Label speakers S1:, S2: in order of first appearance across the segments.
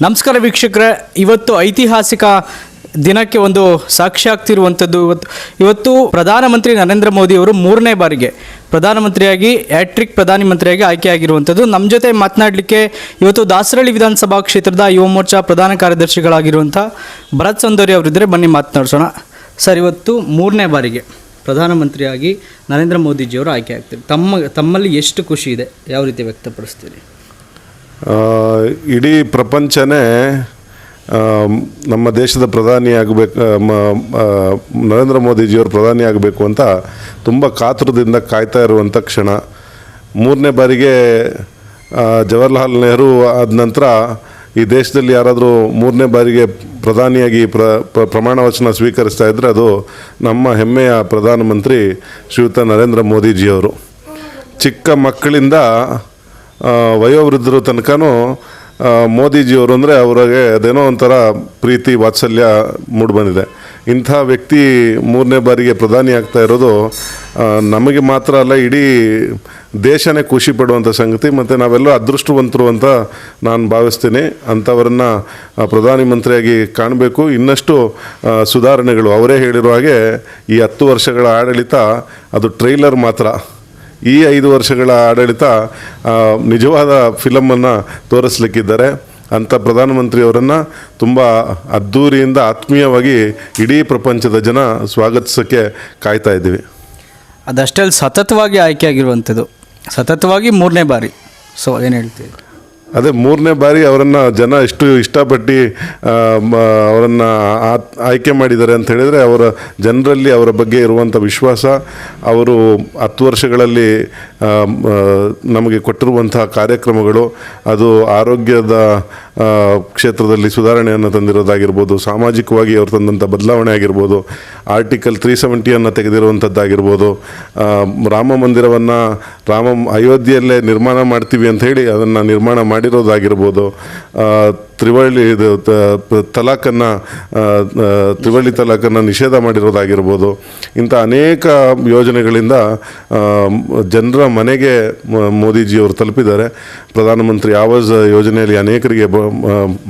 S1: ನಮಸ್ಕಾರ ವೀಕ್ಷಕರೇ. ಇವತ್ತು ಐತಿಹಾಸಿಕ ದಿನಕ್ಕೆ ಒಂದು ಸಾಕ್ಷಿ ಆಗ್ತಿರುವಂಥದ್ದು. ಇವತ್ತು ಇವತ್ತು ಪ್ರಧಾನಮಂತ್ರಿ ನರೇಂದ್ರ ಮೋದಿ ಅವರು ಮೂರನೇ ಬಾರಿಗೆ ಪ್ರಧಾನಮಂತ್ರಿಯಾಗಿ, ಹ್ಯಾಟ್ರಿಕ್ ಪ್ರಧಾನಮಂತ್ರಿಯಾಗಿ ಆಯ್ಕೆಯಾಗಿರುವಂಥದ್ದು. ನಮ್ಮ ಜೊತೆ ಮಾತನಾಡಲಿಕ್ಕೆ ಇವತ್ತು ದಾಸರಳ್ಳಿ ವಿಧಾನಸಭಾ ಕ್ಷೇತ್ರದ ಯುವ ಮೋರ್ಚಾ ಪ್ರಧಾನ ಕಾರ್ಯದರ್ಶಿಗಳಾಗಿರುವಂಥ ಭರತ್ ಸೌಂದರ್ಯ ಅವರಿದ್ದರೆ. ಬನ್ನಿ ಮಾತನಾಡಿಸೋಣ. ಸರ್, ಇವತ್ತು ಮೂರನೇ ಬಾರಿಗೆ ಪ್ರಧಾನಮಂತ್ರಿಯಾಗಿ ನರೇಂದ್ರ ಮೋದಿಜಿಯವರು ಆಯ್ಕೆ ಆಗ್ತಾರೆ ತಮ್ಮ, ತಮ್ಮಲ್ಲಿ ಎಷ್ಟು ಖುಷಿ ಇದೆ? ಯಾವ ರೀತಿ ವ್ಯಕ್ತಪಡಿಸ್ತೀರಿ?
S2: ಇಡೀ ಪ್ರಪಂಚನೇ ನಮ್ಮ ದೇಶದ ಪ್ರಧಾನಿ ಆಗಬೇಕು ನರೇಂದ್ರ ಮೋದಿಜಿಯವರು ಪ್ರಧಾನಿ ಆಗಬೇಕು ಅಂತ ತುಂಬ ಕಾತುರದಿಂದ ಕಾಯ್ತಾ ಇರುವಂಥ ಕ್ಷಣ. ಮೂರನೇ ಬಾರಿಗೆ ಜವಾಹರಲಾಲ್ ನೆಹರು ಆದ ನಂತರ ಈ ದೇಶದಲ್ಲಿ ಯಾರಾದರೂ ಮೂರನೇ ಬಾರಿಗೆ ಪ್ರಧಾನಿಯಾಗಿ ಪ್ರ, ಪ್ರ- ಪ್ರಮಾಣ ವಚನ ಸ್ವೀಕರಿಸ್ತಾ ಇದ್ದರೆ ಅದು ನಮ್ಮ ಹೆಮ್ಮೆಯ ಪ್ರಧಾನಮಂತ್ರಿ ಶ್ರೀಯುತ ನರೇಂದ್ರ ಮೋದಿಜಿಯವರು. ಚಿಕ್ಕ ಮಕ್ಕಳಿಂದ ವಯೋವೃದ್ಧರ ತನಕನೂ ಮೋದಿಜಿಯವರು ಅಂದರೆ ಅವರಿಗೆ ಅದೇನೋ ಒಂಥರ ಪ್ರೀತಿ, ವಾತ್ಸಲ್ಯ ಮೂಡಿಬಂದಿದೆ. ಇಂಥ ವ್ಯಕ್ತಿ ಮೂರನೇ ಬಾರಿಗೆ ಪ್ರಧಾನಿ ಆಗ್ತಾ ಇರೋದು ನಮಗೆ ಮಾತ್ರ ಅಲ್ಲ, ಇಡೀ ದೇಶನೇ ಖುಷಿ ಪಡುವಂಥ ಸಂಗತಿ, ಮತ್ತು ನಾವೆಲ್ಲರೂ ಅದೃಷ್ಟವಂತರು ಅಂತ ನಾನು ಭಾವಿಸ್ತೀನಿ. ಅಂಥವರನ್ನು ಪ್ರಧಾನಿ ಮಂತ್ರಿಯಾಗಿ ಕಾಣಬೇಕು. ಇನ್ನಷ್ಟು ಸುಧಾರಣೆಗಳು. ಅವರೇ ಹೇಳಿರೋ ಹಾಗೆ ಈ ಹತ್ತು ವರ್ಷಗಳ ಆಡಳಿತ, ಅದು ಟ್ರೈಲರ್ ಮಾತ್ರ. ಈ ಐದು ವರ್ಷಗಳ ಆಡಳಿತ ನಿಜವಾದ ಫಿಲಮನ್ನು ತೋರಿಸ್ಲಿಕ್ಕಿದ್ದಾರೆ. ಅಂಥ ಪ್ರಧಾನಮಂತ್ರಿಯವರನ್ನು ತುಂಬ ಅದ್ಧೂರಿಯಿಂದ ಆತ್ಮೀಯವಾಗಿ ಇಡೀ ಪ್ರಪಂಚದ ಜನ ಸ್ವಾಗತಿಸೋಕ್ಕೆ ಕಾಯ್ತಾ ಇದ್ದೀವಿ.
S1: ಅದಷ್ಟೇ ಸತತವಾಗಿ ಆಯ್ಕೆ ಆಗಿರುವಂಥದ್ದು. ಸತತವಾಗಿ ಮೂರನೇ ಬಾರಿ. ಸೊ ಏನು ಹೇಳ್ತೀವಿ
S2: ಅದೇ ಮೂರನೇ ಬಾರಿ ಅವರನ್ನು ಜನ ಎಷ್ಟು ಇಷ್ಟಪಟ್ಟು ಅವರನ್ನು ಆಯ್ಕೆ ಮಾಡಿದ್ದಾರೆ ಅಂತ ಹೇಳಿದರೆ ಅವರ ಜನರಲ್ಲಿ ಅವರ ಬಗ್ಗೆ ಇರುವಂಥ ವಿಶ್ವಾಸ ಅವರು ಹತ್ತು ವರ್ಷಗಳಲ್ಲಿ ನಮಗೆ ಕೊಟ್ಟಿರುವಂತಹ ಕಾರ್ಯಕ್ರಮಗಳು, ಅದು ಆರೋಗ್ಯದ ಕ್ಷೇತ್ರದಲ್ಲಿ ಸುಧಾರಣೆಯನ್ನು ತಂದಿರೋದಾಗಿರ್ಬೋದು, ಸಾಮಾಜಿಕವಾಗಿ ಅವರು ತಂದಂಥ ಬದಲಾವಣೆ ಆಗಿರ್ಬೋದು ಆರ್ಟಿಕಲ್ ತ್ರೀ ಸೆವೆಂಟಿಯನ್ನು ತೆಗೆದಿರುವಂಥದ್ದಾಗಿರ್ಬೋದು ರಾಮ ಮಂದಿರವನ್ನು ರಾಮ ಅಯೋಧ್ಯೆಯಲ್ಲೇ ನಿರ್ಮಾಣ ಮಾಡ್ತೀವಿ ಅಂತ ಹೇಳಿ ಅದನ್ನು ನಿರ್ಮಾಣ ಮಾಡಿರೋದಾಗಿರ್ಬೋದು ತ್ರಿವಳಿ ಇದು ತಲಾಖನ್ನು ತ್ರಿವಳಿ ತಲಾಖನ್ನು ನಿಷೇಧ ಮಾಡಿರೋದಾಗಿರ್ಬೋದು, ಇಂಥ ಅನೇಕ ಯೋಜನೆಗಳಿಂದ ಜನರ ಮನೆಗೆ ಮೋದಿಜಿಯವರು ತಲುಪಿದ್ದಾರೆ. ಪ್ರಧಾನಮಂತ್ರಿ ಆವಾಸ್ ಯೋಜನೆಯಲ್ಲಿ ಅನೇಕರಿಗೆ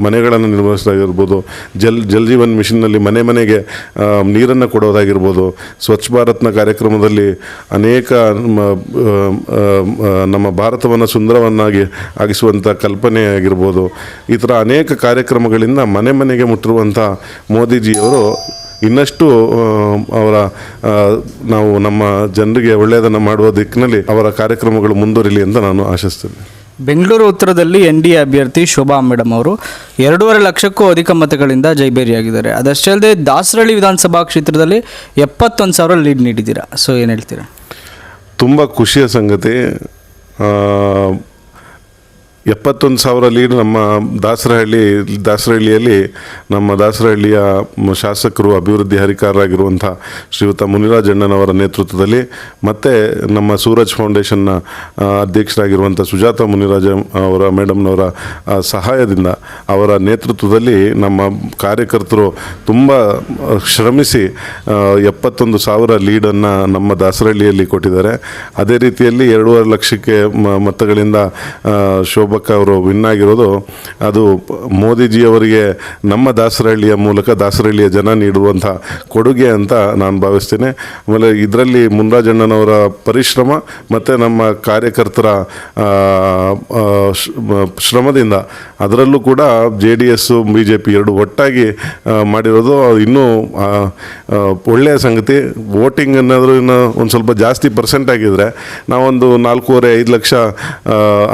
S2: ಮನೆಗಳನ್ನು ನಿರ್ವಹಿಸೋದಾಗಿರ್ಬೋದು, ಜಲ್ ಜಲ್ ಜೀವನ್ ಮಿಷನ್ನಲ್ಲಿ ಮನೆ ಮನೆಗೆ ನೀರನ್ನು ಕೊಡೋದಾಗಿರ್ಬೋದು, ಸ್ವಚ್ಛ ಭಾರತ್ನ ಕಾರ್ಯಕ್ರಮದಲ್ಲಿ ಅನೇಕ ನಮ್ಮ ಭಾರತವನ್ನು ಸುಂದರವನ್ನಾಗಿ ಆಗಿಸುವಂಥ ಕಲ್ಪನೆ ಆಗಿರ್ಬೋದು ಈ ಥರ ಅನೇಕ ಕಾರ್ಯಕ್ರಮಗಳಿಂದ ಮನೆ ಮನೆಗೆ ಮುಟ್ಟಿರುವಂಥ ಮೋದಿಜಿಯವರು ಇನ್ನಷ್ಟು ಅವರ ನಾವು ನಮ್ಮ ಜನರಿಗೆ ಒಳ್ಳೆಯದನ್ನು ಮಾಡುವ ದಿಕ್ಕಿನಲ್ಲಿ ಅವರ ಕಾರ್ಯಕ್ರಮಗಳು ಮುಂದುವರಿಲಿ ಅಂತ ನಾನು ಆಶಿಸ್ತೇನೆ.
S1: ಬೆಂಗಳೂರು ಉತ್ತರದಲ್ಲಿ ಎನ್ ಡಿ ಎ ಅಭ್ಯರ್ಥಿ ಶೋಭಾ ಮೇಡಮ್ ಅವರು. ಎರಡೂವರೆ ಲಕ್ಷಕ್ಕೂ ಅಧಿಕ ಮತಗಳಿಂದ ಜೈಬೇರಿಯಾಗಿದ್ದಾರೆ ಅದಷ್ಟೇ ಅಲ್ಲದೆ ದಾಸರಳ್ಳಿ ವಿಧಾನಸಭಾ ಕ್ಷೇತ್ರದಲ್ಲಿ ಎಪ್ಪತ್ತೊಂದು ಸಾವಿರ ಲೀಡ್ ನೀಡಿದ್ದೀರಾ. ಸೊ ಏನು ಹೇಳ್ತೀರಾ?
S2: ತುಂಬ ಖುಷಿಯ ಸಂಗತಿ. ಎಪ್ಪತ್ತೊಂದು ಸಾವಿರ ಲೀಡ್ ನಮ್ಮ ದಾಸರಹಳ್ಳಿ ದಾಸರಹಳ್ಳಿಯಲ್ಲಿ ನಮ್ಮ ದಾಸರಹಳ್ಳಿಯ ಶಾಸಕರು ಅಭಿವೃದ್ಧಿ ಹರಿಕಾರರಾಗಿರುವಂಥ ಶ್ರೀಯುತ ಮುನಿರಾಜಣ್ಣನವರ ನೇತೃತ್ವದಲ್ಲಿ ಮತ್ತು ನಮ್ಮ ಸೂರಜ್ ಫೌಂಡೇಶನ್ನ ಅಧ್ಯಕ್ಷರಾಗಿರುವಂಥ ಸುಜಾತ ಮುನಿರಾಜ ಅವರ ಮೇಡಮ್ನವರ ಸಹಾಯದಿಂದ ಅವರ ನೇತೃತ್ವದಲ್ಲಿ ನಮ್ಮ ಕಾರ್ಯಕರ್ತರು ತುಂಬ ಶ್ರಮಿಸಿ ಎಪ್ಪತ್ತೊಂದು ಸಾವಿರ ಲೀಡನ್ನು ನಮ್ಮ ದಾಸರಹಳ್ಳಿಯಲ್ಲಿ ಕೊಟ್ಟಿದ್ದಾರೆ. ಅದೇ ರೀತಿಯಲ್ಲಿ ಎರಡೂವರೆ ಲಕ್ಷಕ್ಕೆ ಮತಗಳಿಂದ ಆ, ಶೋಭಕ್ಕ ಅವರು ವಿನ್ ಆಗಿರೋದು, ಅದು ಮೋದಿಜಿ ಮೋದಿಜಿಯವರಿಗೆ ನಮ್ಮ ದಾಸರಹಳ್ಳಿಯ ಮೂಲಕ ದಾಸರಹಳ್ಳಿಯ ಜನ ನೀಡುವಂಥ ಕೊಡುಗೆ ಅಂತ ನಾನು ಭಾವಿಸ್ತೇನೆ. ಆಮೇಲೆ ಇದರಲ್ಲಿ ಮುನ್ರಾಜಣ್ಣನವರ ಪರಿಶ್ರಮ ಮತ್ತು ನಮ್ಮ ಕಾರ್ಯಕರ್ತರ ಶ್ರಮದಿಂದ ಅದರಲ್ಲೂ ಕೂಡ J D S B J P ಎರಡು ಒಟ್ಟಾಗಿ ಮಾಡಿರೋದು. ಇನ್ನೂ ಒಳ್ಳೆಯ ಸಂಗತಿ. ವೋಟಿಂಗ್ ಅನ್ನೋದ್ರೂ ಇನ್ನು ಒಂದು ಸ್ವಲ್ಪ ಜಾಸ್ತಿ ಪರ್ಸೆಂಟ್ ಆಗಿದ್ರೆ ನಾವೊಂದು ನಾಲ್ಕೂವರೆ ಐದು ಲಕ್ಷ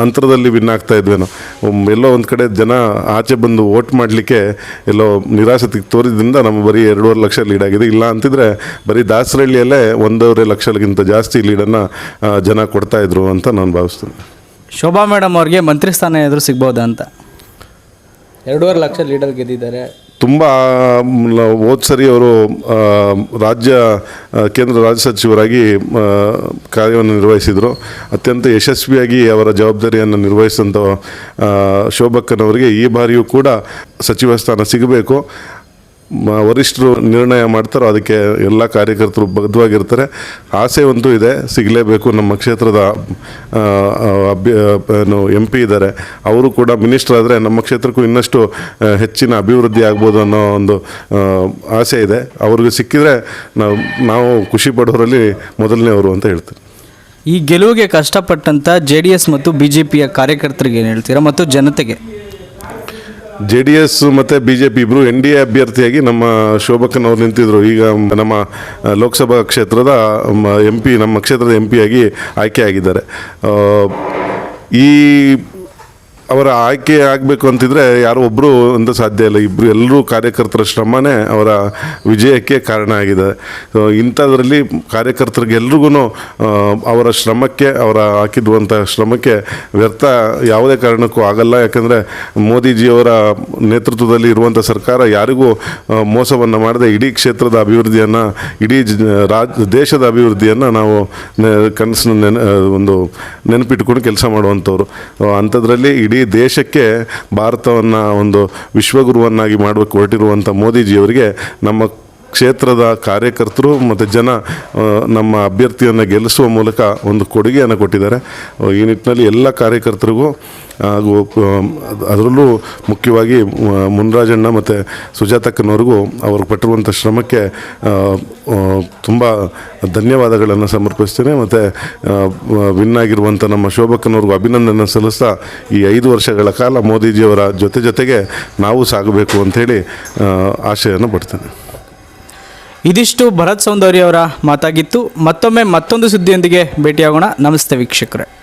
S2: ಅಂತರದಲ್ಲಿ ವಿನ್ ಆಗ್ತಾ ಇದ್ವೇನೋ. ಒಮ್- ಎಲ್ಲೋ ಒಂದು ಕಡೆ ಜನ ಆಚೆ ಬಂದು ವೋಟ್ ಮಾಡಲಿಕ್ಕೆ ಎಲ್ಲೋ ನಿರಾಸತಿಗೆ ತೋರಿದ್ರಿಂದ ನಮ್ಮ ಬರೀ ಎರಡೂವರೆ ಲಕ್ಷ ಲೀಡ್ ಆಗಿದೆ. ಇಲ್ಲ ಅಂತಿದ್ರೆ ಬರೀ ದಾಸರಹಳ್ಳಿಯಲ್ಲೇ ಒಂದೂವರೆ ಲಕ್ಷಕ್ಕಿಂತ ಜಾಸ್ತಿ ಲೀಡನ್ನು ಜನ ಕೊಡ್ತಾ ಇದ್ರು ಅಂತ ನಾನು ಭಾವಿಸ್ತೇನೆ.
S1: ಶೋಭಾ ಮೇಡಮ್ ಅವ್ರಿಗೆ ಮಂತ್ರಿ ಸ್ಥಾನ ಎದುರು ಸಿಗ್ಬೋದಾ ಅಂತ? ಎರಡೂವರೆ ಲಕ್ಷ ಲೀಡರ್ ಗೆದ್ದಿದ್ದಾರೆ.
S2: ತುಂಬ ಹೋದ ಸರಿ ಅವರು ರಾಜ್ಯ ಕೇಂದ್ರ ರಾಜ್ಯ ಸಚಿವರಾಗಿ ಕಾರ್ಯವನ್ನು ನಿರ್ವಹಿಸಿದರು. ಅತ್ಯಂತ ಯಶಸ್ವಿಯಾಗಿ ಅವರ ಜವಾಬ್ದಾರಿಯನ್ನು ನಿರ್ವಹಿಸಿದಂಥ ಶೋಭಕ್ಕನವರಿಗೆ ಈ ಬಾರಿಯೂ ಕೂಡ ಸಚಿವ ಸ್ಥಾನ ಸಿಗಬೇಕು. ವರಿಷ್ಠರು ನಿರ್ಣಯ ಮಾಡ್ತಾರೋ ಅದಕ್ಕೆ ಎಲ್ಲ ಕಾರ್ಯಕರ್ತರು ಬದ್ಧವಾಗಿರ್ತಾರೆ. ಆಸೆ ಅಂತೂ ಇದೆ, ಸಿಗಲೇಬೇಕು. ನಮ್ಮ ಕ್ಷೇತ್ರದ ಅಭ್ಯ ಏನು ಎಂ ಪಿ ಇದ್ದಾರೆ. ಅವರು ಕೂಡ ಮಿನಿಸ್ಟರ್ ಆದರೆ ನಮ್ಮ ಕ್ಷೇತ್ರಕ್ಕೂ ಇನ್ನಷ್ಟು ಹೆಚ್ಚಿನ ಅಭಿವೃದ್ಧಿ ಆಗ್ಬೋದು ಅನ್ನೋ ಒಂದು ಆಸೆ ಇದೆ. ಅವ್ರಿಗೆ ಸಿಕ್ಕಿದರೆ ನಾವು ನಾವು ಖುಷಿ ಪಡೋರಲ್ಲಿ ಮೊದಲನೇವರು ಅಂತ ಹೇಳ್ತೀನಿ.
S1: ಈ ಗೆಲುವಿಗೆ ಕಷ್ಟಪಟ್ಟಂಥ ಜೆ ಡಿ ಎಸ್ ಮತ್ತು ಬಿ ಜೆ ಪಿಯ ಕಾರ್ಯಕರ್ತರಿಗೆ ಏನು ಹೇಳ್ತೀರಾ ಮತ್ತು ಜನತೆಗೆ?
S2: ಜೆ ಡಿ ಎಸ್ ಮತ್ತು ಬಿ ಜೆ ಪಿ ಇಬ್ಬರು ಎನ್ ಡಿ ಎ ಅಭ್ಯರ್ಥಿಯಾಗಿ ನಮ್ಮ ಶೋಭಕ್ಕನ್ ಅವ್ರು ನಿಂತಿದ್ರು. ಈಗ ನಮ್ಮ ಲೋಕಸಭಾ ಕ್ಷೇತ್ರದ ಎಂ ಪಿ, ನಮ್ಮ ಕ್ಷೇತ್ರದ ಎಂ ಪಿಯಾಗಿ ಆಯ್ಕೆಯಾಗಿದ್ದಾರೆ ಈ ಅವರ ಆಯ್ಕೆ ಆಗಬೇಕು ಅಂತಿದ್ರೆ ಯಾರು ಒಬ್ಬರು ಅಂತ ಸಾಧ್ಯ ಇಲ್ಲ. ಇಬ್ಬರು ಎಲ್ಲರೂ ಕಾರ್ಯಕರ್ತರ ಶ್ರಮನೇ ಅವರ ವಿಜಯಕ್ಕೆ ಕಾರಣ ಆಗಿದೆ. ಇಂಥದ್ರಲ್ಲಿ ಕಾರ್ಯಕರ್ತರಿಗೆ ಎಲ್ರಿಗೂ ಅವರ ಶ್ರಮಕ್ಕೆ, ಅವರ ಹಾಕಿರುವಂಥ ಶ್ರಮಕ್ಕೆ ವ್ಯರ್ಥ ಯಾವುದೇ ಕಾರಣಕ್ಕೂ ಆಗಲ್ಲ. ಯಾಕಂದರೆ ಮೋದಿಜಿಯವರ ನೇತೃತ್ವದಲ್ಲಿ ಇರುವಂಥ ಸರ್ಕಾರ ಯಾರಿಗೂ ಮೋಸವನ್ನು ಮಾಡದೆ ಇಡೀ ಕ್ಷೇತ್ರದ ಅಭಿವೃದ್ಧಿಯನ್ನು, ಇಡೀ ರಾಜ್ ದೇಶದ ಅಭಿವೃದ್ಧಿಯನ್ನು ನಾವು ಕನಸನ್ನು ನೆನ ಒಂದು ನೆನಪಿಟ್ಕೊಂಡು ಕೆಲಸ ಮಾಡುವಂಥವ್ರು. ಅಂಥದ್ರಲ್ಲಿ ಇಡೀ ದೇಶಕ್ಕೆ ಭಾರತವನ್ನು ಒಂದು ವಿಶ್ವಗುರುವನ್ನಾಗಿ ಮಾಡಬೇಕು ಹೊರಟಿರುವಂಥ ಮೋದಿಜಿಯವರಿಗೆ ನಮ್ಮ ಕ್ಷೇತ್ರದ ಕಾರ್ಯಕರ್ತರು ಮತ್ತು ಜನ ನಮ್ಮ ಅಭ್ಯರ್ಥಿಯನ್ನು ಗೆಲ್ಲಿಸುವ ಮೂಲಕ ಒಂದು ಕೊಡುಗೆಯನ್ನು ಕೊಟ್ಟಿದ್ದಾರೆ. ಈ ನಿಟ್ಟಿನಲ್ಲಿ ಎಲ್ಲ ಕಾರ್ಯಕರ್ತರಿಗೂ, ಹಾಗೂ ಅದರಲ್ಲೂ ಮುಖ್ಯವಾಗಿ ಮುನ್ರಾಜಣ್ಣ ಮತ್ತು ಸುಜಾತಕ್ಕನವ್ರಿಗೂ ಅವರು ಪಟ್ಟಿರುವಂಥ ಶ್ರಮಕ್ಕೆ ತುಂಬ ಧನ್ಯವಾದಗಳನ್ನು ಸಮರ್ಪಿಸ್ತೇನೆ. ಮತ್ತು ವಿನ್ ಆಗಿರುವಂಥ ನಮ್ಮ ಶೋಭಕ್ಕನವ್ರಿಗೂ ಅಭಿನಂದನೆ ಸಲ್ಲಿಸ್ತಾ ಈ ಐದು ವರ್ಷಗಳ ಕಾಲ ಮೋದಿಜಿಯವರ ಜೊತೆ ಜೊತೆಗೆ ನಾವು ಸಾಗಬೇಕು ಅಂಥೇಳಿ ಆಶೆಯನ್ನು ಪಡ್ತೇನೆ.
S1: ಇದಿಷ್ಟು ಭರತ್ ಸೌಂದರ್ಯ ಅವರ ಮಾತಾಗಿತ್ತು. ಮತ್ತೊಮ್ಮೆ ಮತ್ತೊಂದು ಸುದ್ದಿಯೊಂದಿಗೆ ಭೇಟಿಯಾಗೋಣ. ನಮಸ್ತೆ ವೀಕ್ಷಕರೇ.